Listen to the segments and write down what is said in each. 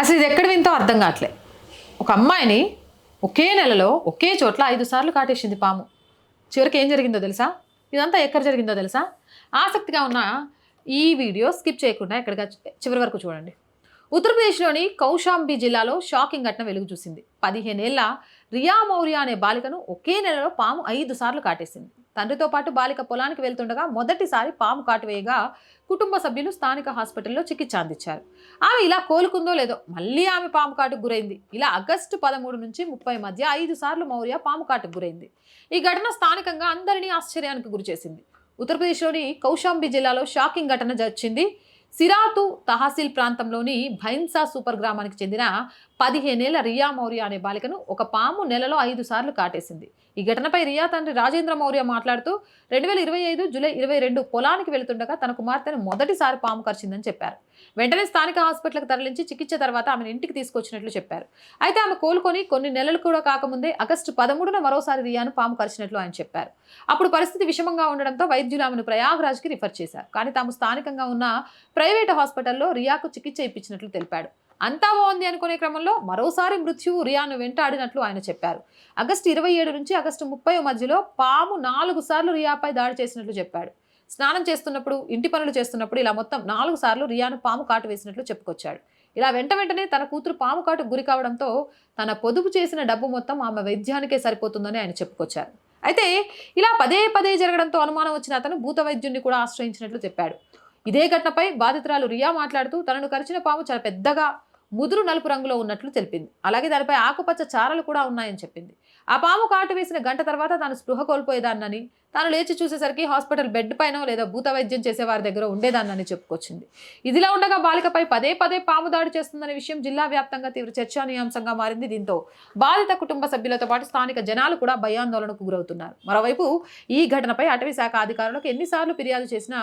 అసలు ఇది ఎక్కడ వింతో అర్థం కావట్లే. ఒక అమ్మాయిని ఒకే నెలలో ఒకే చోట్ల ఐదు సార్లు కాటేసింది పాము. చివరికి ఏం జరిగిందో తెలుసా? ఇదంతా ఎక్కడ జరిగిందో తెలుసా? ఆసక్తిగా ఉన్న ఈ వీడియో స్కిప్ చేయకుండా ఎక్కడిగా చివరి వరకు చూడండి. ఉత్తరప్రదేశ్లోని కౌశాంబి జిల్లాలో షాకింగ్ ఘటన వెలుగు చూసింది. పదిహేనేళ్ళ రియా మౌర్య అనే బాలికను ఒకే నెలలో పాము ఐదు సార్లు కాటేసింది. తండ్రితో పాటు బాలిక పొలానికి వెళ్తుండగా మొదటిసారి పాము కాటువేయగా కుటుంబ సభ్యులు స్థానిక హాస్పిటల్లో చికిత్స అందించారు. ఆమె ఇలా కోలుకుందో లేదో మళ్ళీ ఆమె పాము కాటుకు గురైంది. ఇలా ఆగస్టు పదమూడు నుంచి ముప్పై మధ్య ఐదు సార్లు మౌర్య పాము కాటుకు గురైంది. ఈ ఘటన స్థానికంగా అందరినీ ఆశ్చర్యానికి గురిచేసింది. ఉత్తరప్రదేశ్లోని కౌశాంబి జిల్లాలో షాకింగ్ ఘటన జరిచింది. సిరాతు తహసీల్ ప్రాంతంలోని భైన్సా సూపర్ గ్రామానికి చెందిన పదిహేనేళ్ళ రియా మౌర్య అనే బాలికను ఒక పాము నెలలో ఐదు సార్లు కాటేసింది. ఈ ఘటనపై రియా తండ్రి రాజేంద్ర మౌర్య మాట్లాడుతూ రెండు వేల ఇరవై ఐదు జూలై ఇరవై రెండు పొలానికి వెళుతుండగా తన కుమార్తెను మొదటిసారి పాము కరిచిందని చెప్పారు. వెంటనే స్థానిక హాస్పిటల్కి తరలించి చికిత్స తర్వాత ఆమెను ఇంటికి తీసుకొచ్చినట్లు చెప్పారు. అయితే ఆమె కోలుకొని కొన్ని నెలలు కూడా కాకముందే ఆగస్టు పదమూడున మరోసారి రియాను పాము కరిచినట్లు ఆయన చెప్పారు. అప్పుడు పరిస్థితి విషమంగా ఉండడంతో వైద్యులు ఆమెను ప్రయాగ్రాజ్కి రిఫర్ చేశారు. కానీ తాము స్థానికంగా ఉన్న ప్రైవేటు హాస్పిటల్లో రియాకు చికిత్స ఇప్పించినట్లు తెలిపాడు. అంతా బాగుంది అనుకునే క్రమంలో మరోసారి మృత్యువు రియాను వెంటాడినట్లు ఆయన చెప్పారు. ఆగస్టు ఇరవై ఏడు నుంచి ఆగస్టు ముప్పై మధ్యలో పాము నాలుగు సార్లు రియాపై దాడి చేసినట్లు చెప్పాడు. స్నానం చేస్తున్నప్పుడు ఇంటి పనులు చేస్తున్నప్పుడు ఇలా మొత్తం నాలుగు సార్లు రియాను పాము కాటు వేసినట్లు చెప్పుకొచ్చాడు. ఇలా వెంట వెంటనే తన కూతురు పాము కాటు గురి కావడంతో తన పొదుపు చేసిన డబ్బు మొత్తం ఆమె వైద్యానికే సరిపోతుందని ఆయన చెప్పుకొచ్చారు. అయితే ఇలా పదే పదే జరగడంతో అనుమానం వచ్చిన అతను భూత వైద్యుడిని కూడా ఆశ్రయించినట్లు చెప్పాడు. ఇదే ఘటనపై బాధితురాలు రియా మాట్లాడుతూ తనను కరిచిన పాము చాలా పెద్దగా ముదురు నలుపు రంగులో ఉన్నట్లు తెలిపింది. అలాగే దానిపై ఆకుపచ్చ చారలు కూడా ఉన్నాయని చెప్పింది. ఆ పాము కాటు వేసిన గంట తర్వాత తాను స్పృహ కోల్పోయేదాన్నని తాను లేచి చూసేసరికి హాస్పిటల్ బెడ్ పైన లేదా భూత వైద్యం చేసే వారి దగ్గర ఉండేదాన్నని చెప్పుకొచ్చింది. ఇదిలా ఉండగా బాలికపై పదే పదే పాము దాడి చేస్తుందనే విషయం జిల్లా వ్యాప్తంగా తీవ్ర చర్చానీయాంశంగా మారింది దీంతో బాధిత కుటుంబ సభ్యులతో పాటు స్థానిక జనాలు కూడా భయాందోళనకు గురవుతున్నారు. మరోవైపు ఈ ఘటనపై అటవీ శాఖ అధికారులకు ఎన్నిసార్లు ఫిర్యాదు చేసినా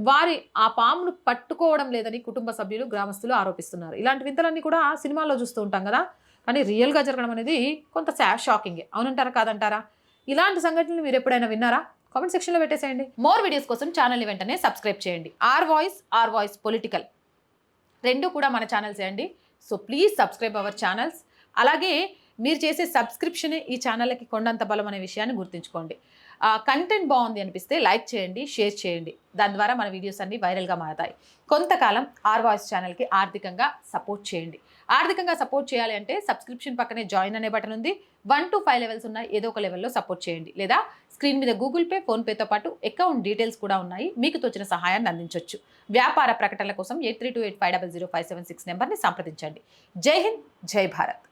వారి ఆ పామును పట్టుకోవడం లేదని కుటుంబ సభ్యులు గ్రామస్తులు ఆరోపిస్తున్నారు. ఇలాంటి వింతలన్నీ కూడా సినిమాల్లో చూస్తూ ఉంటాం కదా. కానీ రియల్గా జరగడం అనేది కొంత షాకింగే. అవునంటారా కాదంటారా? ఇలాంటి సంఘటనలు మీరు ఎప్పుడైనా విన్నారా? కామెంట్ సెక్షన్లో పెట్టేసేయండి. మోర్ వీడియోస్ కోసం ఛానల్ని వెంటనే సబ్స్క్రైబ్ చేయండి. R voice R voice political రెండు కూడా మన ఛానల్సే అండి. So please subscribe our channels. అలాగే మీరు చేసే సబ్స్క్రిప్షనే ఈ ఛానల్కి కొండంత బలం అనే విషయాన్ని గుర్తుంచుకోండి. కంటెంట్ బాగుంది అనిపిస్తే లైక్ చేయండి షేర్ చేయండి. దాని ద్వారా మన వీడియోస్ అన్ని వైరల్గా మారతాయి. కొంతకాలం ఆర్ వాయిస్ ఛానల్కి ఆర్థికంగా సపోర్ట్ చేయండి. ఆర్థికంగా సపోర్ట్ చేయాలి అంటే సబ్స్క్రిప్షన్ పక్కనే జాయిన్ అనే బటన్ ఉంది. వన్ టు ఫైవ్ లెవెల్స్ ఉన్నాయి ఏదో ఒక లెవెల్లో సపోర్ట్ చేయండి. లేదా స్క్రీన్ మీద గూగుల్ పే ఫోన్పేతో పాటు అకౌంట్ డీటెయిల్స్ కూడా ఉన్నాయి. మీకు తోచిన సహాయాన్ని అందించవచ్చు వ్యాపార ప్రకటనల కోసం eight three two eight five double zero five seven six నెంబర్ని సంప్రదించండి. జై హింద్ జై భారత్.